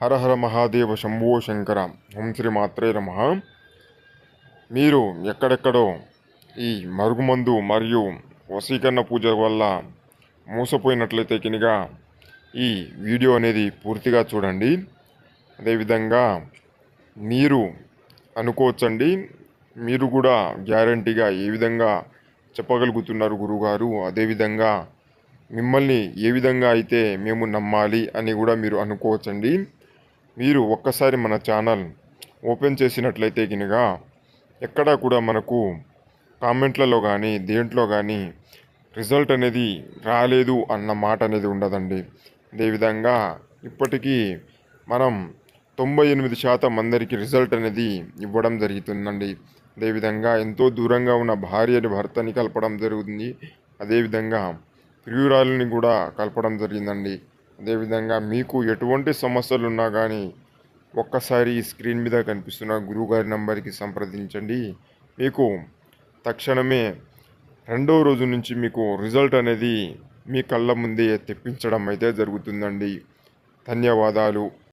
హర హర మహాదేవ శంభో శంకర. ఓం శ్రీ మాత్రే నమ. మీరు ఎక్కడెక్కడో ఈ మరుగుమందు మరియు వశీకరణ పూజ వల్ల మోసపోయినట్లయితే కినిగా ఈ వీడియో అనేది పూర్తిగా చూడండి. అదేవిధంగా మీరు అనుకోవచ్చండి. మీరు కూడా గ్యారంటీగా ఏ విధంగా చెప్పగలుగుతున్నారు గురుగారు? అదేవిధంగా మిమ్మల్ని ఏ విధంగా అయితే మేము నమ్మాలి అని కూడా మీరు అనుకోవచ్చండి. మీరు ఒక్కసారి మన ఛానల్ ఓపెన్ చేసినట్లయితే కనుక ఎక్కడా కూడా మనకు కామెంట్లలో కానీ దేంట్లో కానీ రిజల్ట్ అనేది రాలేదు అన్న మాట అనేది ఉండదండి. అదేవిధంగా ఇప్పటికీ మనం తొంభై ఎనిమిది శాతం అందరికీ రిజల్ట్ అనేది ఇవ్వడం జరుగుతుందండి. అదేవిధంగా ఎంతో దూరంగా ఉన్న భార్యని భర్తని కలపడం జరుగుతుంది. అదేవిధంగా ప్రియురాలని కూడా కలపడం జరిగిందండి. అదేవిధంగా మీకు ఎటువంటి సమస్యలు ఉన్నా కానీ ఒక్కసారి ఈ స్క్రీన్ మీద కనిపిస్తున్న గురువుగారి నంబర్కి సంప్రదించండి. మీకు తక్షణమే రెండో రోజు నుంచి మీకు రిజల్ట్ అనేది మీ కళ్ళ ముందే తెప్పించడం అయితే జరుగుతుందండి. ధన్యవాదాలు.